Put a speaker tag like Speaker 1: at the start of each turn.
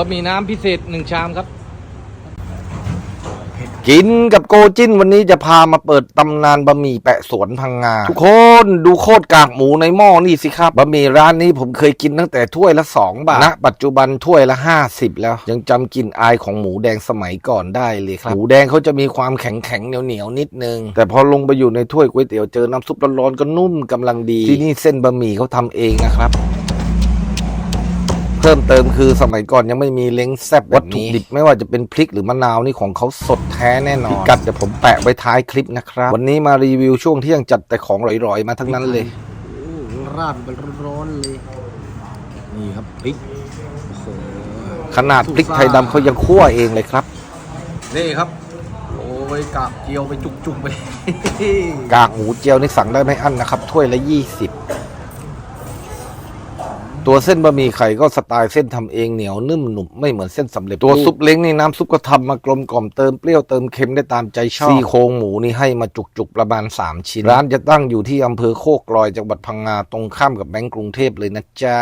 Speaker 1: บะหมี่น้ำพิเศษหนึ่งชามครับ
Speaker 2: กินกับโกจินวันนี้จะพามาเปิดตำนานบะหมี่แปะสวนพังงา ทุกคนดูโคตรกากหมูในหม้อนี่สิครับบะหมี่ร้านนี้ผมเคยกินตั้งแต่ถ้วยละ 2 บาทณปัจจุบันถ้วยละ 50 แล้ว ยังจำกลินอายของหมูแดงสมัยก่อนได้เลยครับ หมูแดงเขาจะมีความแข็งแข็งเหนียวเหนียวๆนิดนึง แต่พอลงไปอยู่ในถ้วยก๋วยเตี๋ยวเจอน้ำซุปร้อนๆก็นุ่มกำลังดี ที่นี่เส้นบะหมี่เขาทำเองนะครับ เพิ่มเติมคือสมัยก่อนยังไม่มีเล้งแซบวัตถุดิบไม่ว่าจะเป็นพริกหรือมะนาวนี่ของเขาสดแท้แน่นอนพิกัดเดี๋ยวผมแปะไว้ท้ายคลิปนะครับ วันนี้มารีวิวช่วงเที่ยงจัดแต่ของอร่อยๆ มาทั้งนั้นเลย
Speaker 1: ราดเป็นร้อนๆเลย นี่ครับพริกโอ้โห
Speaker 2: ขนาดพริกไทยดำเขายังคั่วเองเลยครับ
Speaker 1: นี่ครับโอ้ยกากเจียวไปจุกๆไป
Speaker 2: กากหมูเจียวนี่สั่งได้ไม่อั้นนะครับถ้วยละ20 ตัวเส้นบะหมี่ไข่ก็สไตล์เส้นทำเองเหนียวนุ่มหนุบไม่เหมือนเส้นสำเร็จตัวซุปเล้งนี่น้ำซุปก็ทำมากลมกล่อมเติมเปรี้ยวเติมเค็มได้ตามใจชอบซี่โครงหมูนี่ให้มาจุกๆประมาณ 3 ชิ้น ร้านจะตั้งอยู่ที่อำเภอโคกลอยจังหวัดพังงาตรงข้ามกับแบงก์กรุงเทพเลยนะจ๊ะ